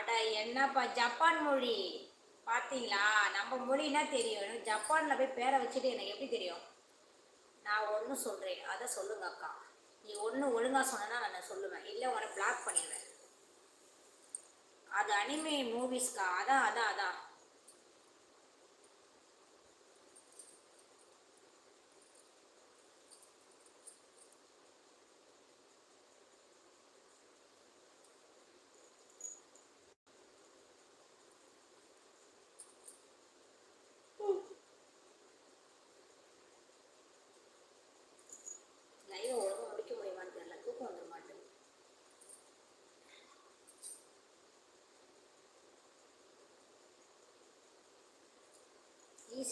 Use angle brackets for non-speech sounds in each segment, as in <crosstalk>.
அட என்னப்பா ஜப்பான் மொழி. பார்த்தீங்களா நம்ம மொழினா தெரியும். எனக்கு ஜப்பானில் போய் பேரை வச்சுட்டு எனக்கு எப்படி தெரியும்? நான் ஒன்று சொல்கிறேன் அதை சொல்லுங்க அக்கா. நீ ஒன்று ஒழுங்காக சொன்னா நான் சொல்லுவேன். இல்லை உன்னை பிளாக் பண்ணிடுவேன். அது அனிமே மூவிஸ்க்கா அதான் அதான் அதான்.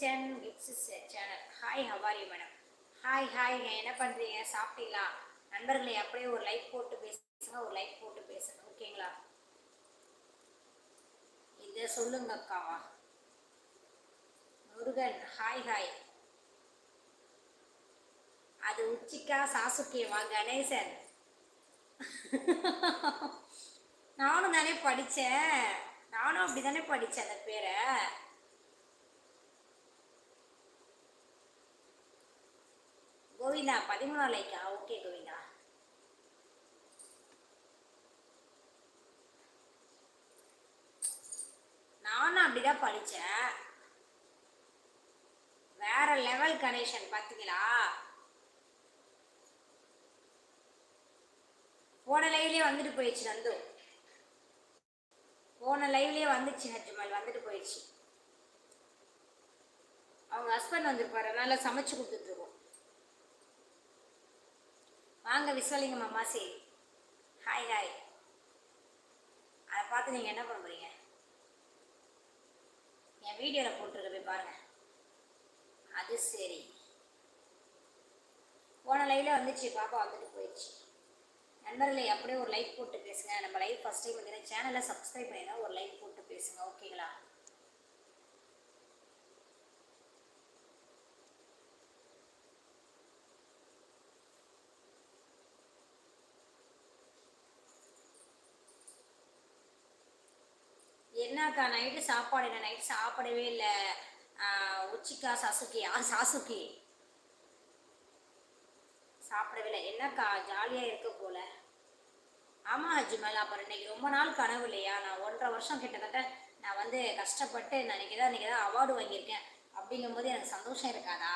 கிச்சன் கிட்ஸ் சேனல் ஹாய் ஹவாரி மேடம் ஹாய் ஹாய் என்ன பண்ணுறீங்க சாப்பிட்டீங்களா? நண்பர்களை அப்படியே ஒரு லைக் போட்டு பேசுங்க ஒரு லைக் போட்டு பேசுங்க ஓகேங்களா இதை சொல்லுங்க அக்காவா முருகன் ஹாய் ஹாய் அது உச்சிக்கா சாசுக்கேவா கணேசன்? <laughs> நானும் தானே படித்தேன் நானும் அப்படி தானே படித்தேன் அந்த பேரை. கோவிந்தா பதிமூணாம் லைக்கா ஓகே கோவிந்தா நானும் அப்படிதான் படித்தேன் வேற லெவல் கனெக்ஷன் பார்த்தீங்களா போன லைவ்லயே வந்துட்டு போயிடுச்சு நந்து. போன லைவ்லயே வந்துச்சு நஜ்மல் வந்துட்டு போயிடுச்சு. அவங்க ஹஸ்பண்ட் வந்திருப்பாரு நல்லா சமைச்சு கொடுத்துட்டு இருக்கோம். வாங்க விஸ்வலிங்கம் அம்மாசி. ஹாய் ஹாய் அதை பார்த்து நீங்கள் என்ன பண்ண போகிறீங்க என் வீடியோவில் போட்டிருக்க போய் பாருங்க. அது சரி. போன லைவில் வந்துச்சு பாப்பா வந்துட்டு போயிடுச்சு. நண்பர்களே அப்படியே ஒரு லைக் போட்டு பேசுங்க. நம்ம லைவ் ஃபஸ்ட் டைம் வந்து சேனலை சப்ஸ்கிரைப் பண்ணினா ஒரு லைக் போட்டு பேசுங்க ஓகேங்களா என்னக்கா நைட்டு சாப்பாடு என்ன? நைட்டு சாப்பிடவே இல்லை. உச்சிக்கா சாசுக்கி ஆ சாசுக்கி. சாப்பிடவே இல்லை. என்னக்கா ஜாலியாக இருக்க போல. ஆமாம் ஹஜ்மல் அப்புறம் இன்னைக்கு ரொம்ப நாள் கனவு இல்லையா? நான் ஒன்றரை வருஷம் கிட்டத்தட்ட நான் வந்து கஷ்டப்பட்டு நான் இன்னைக்கு தான் இன்றைக்கி தான் அவார்டு வாங்கியிருக்கேன். அப்படிங்கும்போது எனக்கு சந்தோஷம் இருக்காதா?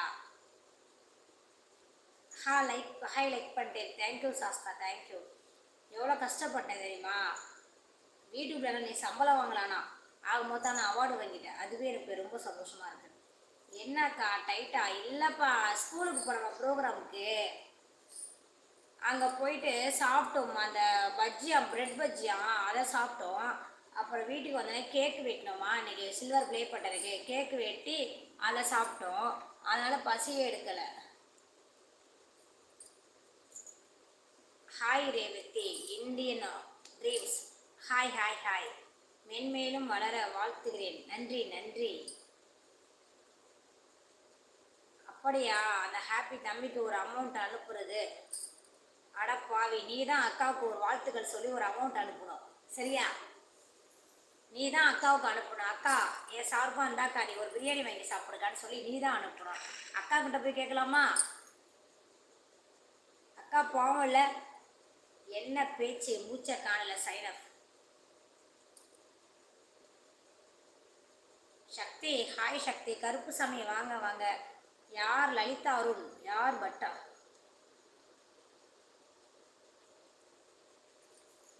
ஹா லைக் ஹாய் லைக் பண்ணிட்டேன். Thank you Sastha. Thank you எவ்வளோ கஷ்டப்பட்டேன் தெரியுமா? யூடியூப்ல நீ சம்பளம் வாங்கலானா? ஆகும்போது தான் நான் அவார்டு வாங்கிட்டேன். அதுவே எனக்கு ரொம்ப சந்தோஷமா இருக்கு. என்னக்கா டைட்டா இல்லைப்பா ஸ்கூலுக்கு போனோம் ப்ரோக்ராமுக்கு அங்கே போயிட்டு சாப்பிட்டோம். அந்த பஜ்ஜியா பிரெட் பஜ்ஜியா? அதை சாப்பிட்டோம். அப்புறம் வீட்டுக்கு வந்தோடனே கேக் வெட்டினோமா? இன்னைக்கு சில்வர் ப்ளே பட்டருக்கு கேக் வெட்டி அதை சாப்பிட்டோம். அதனால் பசியே எடுக்கலை. Hi Revathi. Indian? Dreams hi hi hi மென்மேலும் வளர வாழ்த்துகிறேன். நன்றி நன்றி. அப்படியா? அந்த ஹாப்பி தம்பிக்கு ஒரு அமௌண்ட் அனுப்புறது. அடப்பாவி நீ தான் அக்காவுக்கு ஒரு வாழ்த்துக்கள் சொல்லி ஒரு அமௌண்ட் அனுப்பணும். சரியா? நீ தான் அக்காவுக்கு அனுப்பணும். அக்கா என் சார்பாக இருந்தாக்கா நீ ஒரு பிரியாணி வாங்கி சாப்பிடுக்கான்னு சொல்லி நீ தான் அனுப்பணும். அக்கா கிட்ட போய் கேட்கலாமா? அக்கா பாவம் இல்லை என்ன பேச்சு மூச்சை காணல சைனப் சக்தி ஹாய் சக்தி கருப்பு சாமி வாங்க வாங்க. யார் லலிதா அருண் யார் பட்டா?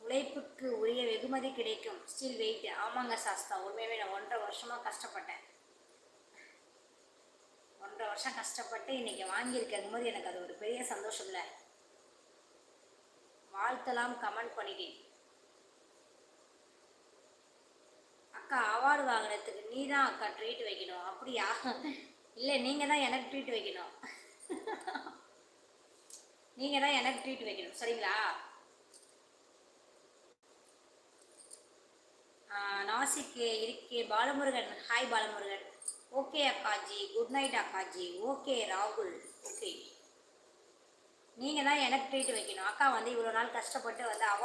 உழைப்புக்கு உரிய வெகுமதி கிடைக்கும். ஸ்டில் வெயிட் ஆமாங்க சாஸ்தா உண்மையாகவே நான் ஒன்றரை வருஷமாக கஷ்டப்பட்டேன். ஒன்றரை வருஷம் கஷ்டப்பட்டு இன்னைக்கு வாங்கியிருக்கும் போது எனக்கு அது ஒரு பெரிய சந்தோஷம் இல்லை வாழ்த்தலாம் கமெண்ட் பண்ணிட்டேன் அக்கா அவார்டு வாங்கினதுக்கு நீ தான் அக்கா ட்ரீட் வைக்கணும். அப்படியா? இல்லை நீங்கள் தான் எனக்கு ட்ரீட் வைக்கணும். நீங்கள் தான் எனக்கு ட்ரீட் வைக்கணும். சரிங்களா? நாசிக்கு இருக்கே பாலமுருகன். ஹாய் பாலமுருகன். ஓகே அக்காஜி. குட் நைட் அக்காஜி. ஓகே ராகுல். ஓகே நீங்கள் தான் எனக்கு ட்ரீட் வைக்கணும். அக்கா வந்து இவ்வளோ நாள் கஷ்டப்பட்டு வந்து அவார்ட்